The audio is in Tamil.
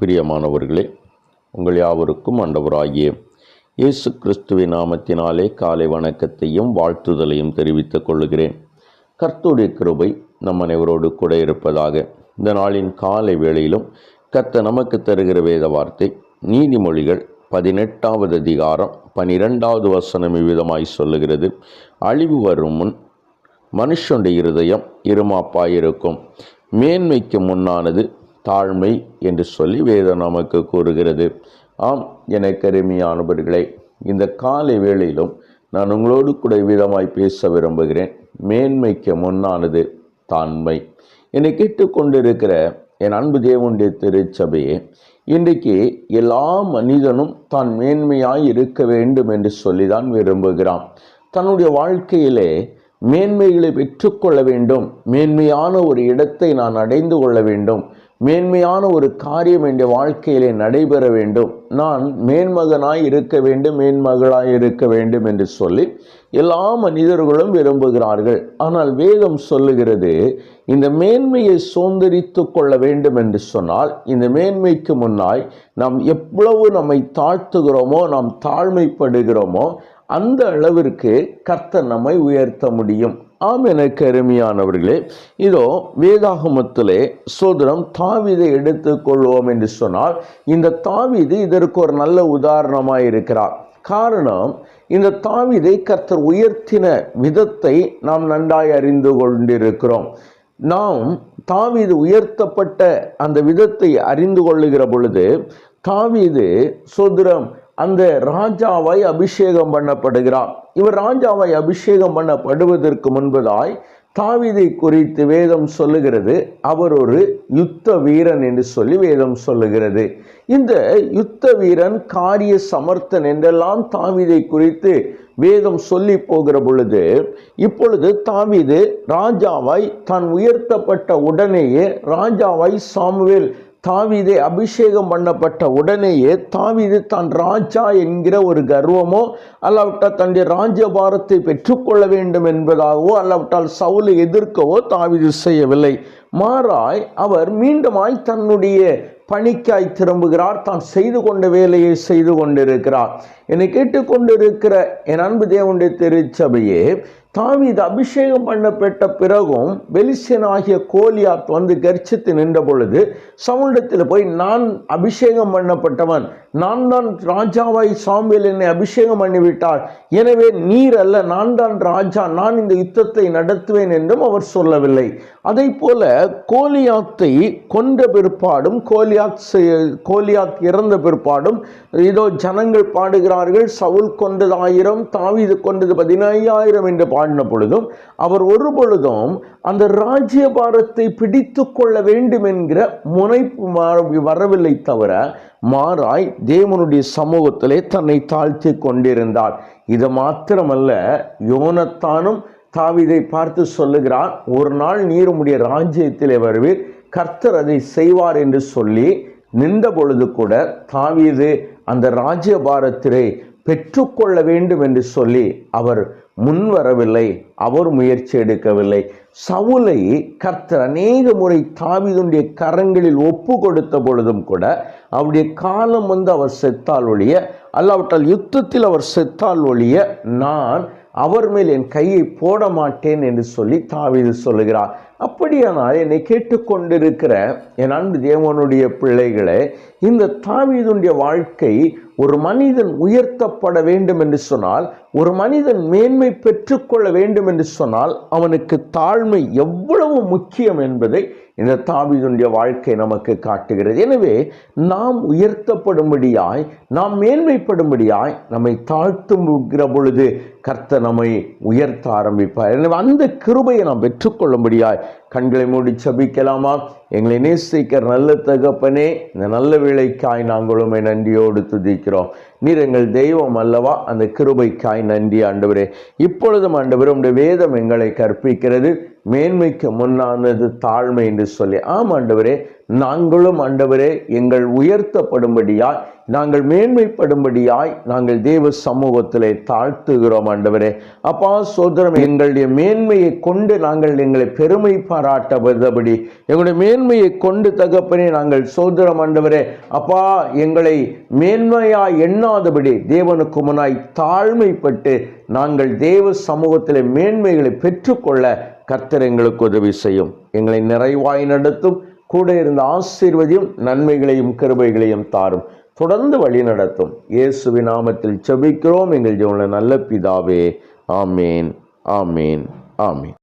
பிரியமானவர்களே உங்கள் யாவருக்கும் ஆண்டவராகிய இயேசு கிறிஸ்துவின் நாமத்தினாலே காலை வணக்கத்தையும் வாழ்த்துதலையும் தெரிவித்துக் கொள்கிறேன் கர்த்துடைய கிருபை நம் அனைவரோடு கூட இருப்பதாக இந்த நாளின் காலை வேளையிலும் கத்த நமக்கு தருகிற வேத வார்த்தை நீதிமொழிகள் பதினெட்டாவது அதிகாரம் பனிரெண்டாவது வசனம் இவ்விதமாய் சொல்லுகிறது. அழிவு வரும் முன் மனுஷனுடைய இருதயம் இருமாப்பாயிருக்கும். மேன்மைக்கு முன்னானது தாழ்மை என்று சொல்லி வேதம் நமக்கு கூறுகிறது. ஆம் என கருமையானவர்களே இந்த காலை வேளையிலும் நான் உங்களோடு கூட விதமாய் பேச விரும்புகிறேன். மேன்மைக்கு முன்னானது தாண்மை என்னை கேட்டுக்கொண்டிருக்கிற என் அன்பு தேவனுடைய திருச்சபையே இன்றைக்கு எல்லா மனிதனும் தான் மேன்மையாய் இருக்க வேண்டும் என்று சொல்லிதான் விரும்புகிறான். தன்னுடைய வாழ்க்கையிலே மேன்மைகளை பெற்றுக்கொள்ள வேண்டும். மேன்மையான ஒரு இடத்தை நான் அடைந்து கொள்ள வேண்டும். மேன்மையான ஒரு காரியம் என்ற வாழ்க்கையிலே நடைபெற வேண்டும். நான் மேன்மகனாய் இருக்க வேண்டும் மேன்மகளாய் இருக்க வேண்டும் என்று சொல்லி எல்லா மனிதர்களும் விரும்புகிறார்கள். ஆனால் வேதம் சொல்லுகிறது இந்த மேன்மையை சுதந்திரித்து கொள்ள வேண்டும் என்று சொன்னால் இந்த மேன்மைக்கு முன்னாய் நாம் எவ்வளவு நம்மை தாழ்த்துகிறோமோ நாம் தாழ்மைப்படுகிறோமோ அந்த அளவிற்கு கர்த்தர் நம்மை உயர்த்த முடியும். ஆம் எனக்கு அருமையானவர்களே இதோ வேதாகமத்திலே சோதரம் தாவிதை எடுத்துக்கொள்வோம் என்று சொன்னால் இந்த தாவிது இதற்கு ஒரு நல்ல உதாரணமாக இருக்கிறார். காரணம் இந்த தாவிதை கர்த்தர் உயர்த்தின விதத்தை நாம் நன்றாய் அறிந்து கொண்டிருக்கிறோம். நாம் தாவீது உயர்த்தப்பட்ட அந்த விதத்தை அறிந்து கொள்ளுகிற பொழுது தாவிது சோதரம் அந்த ராஜாவாய் அபிஷேகம் பண்ணப்படுகிறார். இவர் ராஜாவாய் அபிஷேகம் பண்ணப்படுவதற்கு முன்பதாய் தாவிதை குறித்து வேதம் சொல்லுகிறது. அவர் ஒரு யுத்த வீரன் என்று சொல்லி வேதம் சொல்லுகிறது. இந்த யுத்த வீரன் காரிய சமர்த்தன் என்றெல்லாம் தாவிதை குறித்து வேதம் சொல்லி போகிற பொழுது இப்பொழுது தாவிது ராஜாவாய் தான் உயர்த்தப்பட்ட உடனேயே ராஜாவாய் சாமுவேல் தாவிதை அபிஷேகம் பண்ணப்பட்ட உடனேயே தாவிது தான் ராஜா என்கிற ஒரு கர்வமோ அல்லாவிட்டால் தன்னுடைய ராஜ்யபாரத்தை பெற்றுக்கொள்ள வேண்டும் என்பதாகவோ அல்லாவிட்டால் சவுலை எதிர்க்கவோ தாவிது செய்யவில்லை. மாறாய் அவர் மீண்டுமாய் தன்னுடைய பணிக்காய் திரும்புகிறார். தான் செய்து கொண்ட வேலையை செய்து கொண்டிருக்கிறார். என்னை கேட்டுக்கொண்டிருக்கிற என் அன்பு தேவனுடைய திருச்சபையே தாவீது அபிஷேகம் பண்ணப்பட்ட பிறகும் பெலிசியனாகிய கோலியாத் வந்து கர்ச்சித்து நின்ற பொழுது சவுண்டத்தில் போய் நான் அபிஷேகம் பண்ணப்பட்டவன். நான் தான் ராஜாவாய் சாமியில் என்னை அபிஷேகம் பண்ணிவிட்டார். எனவே நீர் அல்ல நான் தான் ராஜா நான் இந்த யுத்தத்தை நடத்துவேன் என்றும் அவர் சொல்லவில்லை. அதை போல கோலியாத்தை கொன்ற பிற்பாடும் கோலியாத் கோலியாத் இறந்த பிற்பாடும் இதோ ஜனங்கள் பாடுகிறார்கள் சவுல் கொண்டது ஆயிரம் தாவிது கொண்டது பதினையாயிரம் என்று பாடின பொழுதும் அவர் ஒரு பொழுதும் அந்த ராஜ்யபாரத்தை பிடித்து கொள்ள வேண்டும் என்கிற முனைப்பு வரவில்லை தவிர மாறாய் தேவனுடைய சமூகத்திலே தன்னை தாழ்த்தி கொண்டிருந்தாள். இது மாத்திரமல்ல யோனத்தானும் தாவிதை பார்த்து சொல்லுகிறான் ஒரு நாள் நீர் உடைய ராஜ்யத்திலே வருவீர் கர்த்தர் அதை செய்வார் என்று சொல்லி நின்ற பொழுது கூட தாவீது அந்த ராஜ்யபாரத்திலே பெற்றுக்கொள்ள வேண்டும் என்று சொல்லி அவர் முன் வரவில்லை அவர் முயற்சி எடுக்கவில்லை. சவுலை கர்த்தர் அநேக முறை தாவிதுடைய கரங்களில் ஒப்பு கொடுத்த பொழுதும் கூட அவருடைய காலம் வந்து அவர் செத்தால் ஒழிய அல்லாவிட்டால் யுத்தத்தில் அவர் செத்தால் ஒழிய நான் அவர் மேல் என் கையை போட மாட்டேன் என்று சொல்லி தாவிது சொல்லுகிறார். அப்படியானால் என்னை கேட்டுக்கொண்டிருக்கிற என் அன்பு தேவனுடைய பிள்ளைகளே இந்த தாவீதுடைய வாழ்க்கை ஒரு மனிதன் உயர்த்தப்பட வேண்டும் என்று சொன்னால் ஒரு மனிதன் மேன்மை பெற்றுக்கொள்ள வேண்டும் என்று சொன்னால் அவனுக்கு தாழ்மை எவ்வளவு முக்கியம் என்பதை இந்த தாவிதுடைய வாழ்க்கை நமக்கு காட்டுகிறது. எனவே நாம் உயர்த்தப்படும்படியாய் நாம் மேன்மைப்படும்படியாய் நம்மை தாழ்த்துகிற பொழுது கர்த்த நம்மை உயர்த்த ஆரம்பிப்பார். எனவே அந்த கிருபையை நாம் பெற்றுக்கொள்ளும்படியாய் கண்களை மூடி சபிக்கலாமா எங்களை நேசிக்கிற நல்ல தகப்பனே இந்த நல்ல வேலைக்காய் நாங்களும் நன்றியோடு துதிக்கிறோம். நீர் எங்கள் தெய்வம் அல்லவா? அந்த கிருபைக்காய் நன்றி ஆண்டவரே. இப்பொழுதும் ஆண்டவரே உடைய வேதம் எங்களை கற்பிக்கிறது. மேன்மைக்கு முன்னானது தாழ்மை என்று சொல்லி. ஆம் ஆண்டவரே நாங்களும் ஆண்டவரே எங்கள் உயர்த்தப்படும்படியாய் நாங்கள் மேன்மைப்படும்படியாய் நாங்கள் தேவ சமூகத்திலே தாழ்த்துகிறோம் ஆண்டவரே. அப்பா சோதரம் எங்களுடைய மேன்மையை கொண்டு நாங்கள் எங்களை பெருமை பாராட்டப்படுதபடி எங்களுடைய மேன்மையை கொண்டு தகப்பனே நாங்கள் சோதரம் ஆண்டவரே. அப்பா எங்களை மேன்மையாய் எண்ணாதபடி தேவனுக்கு முன்னாய் தாழ்மைப்பட்டு நாங்கள் தேவ சமூகத்திலே மேன்மைகளை பெற்றுக்கொள்ள கர்த்தர் எங்களுக்கு உதவி செய்யும். எங்களை நிறைவாய் நடத்தும். கூட இருந்த ஆசீர்வதியும் நன்மைகளையும் கிருபைகளையும் தாரும். தொடர்ந்து வழி நடத்தும். இயேசுவி நாமத்தில் செபிக்கிறோம். எங்கள் ஜீவனில் நல்ல பிதாவே. ஆமேன். ஆமேன். ஆமேன்.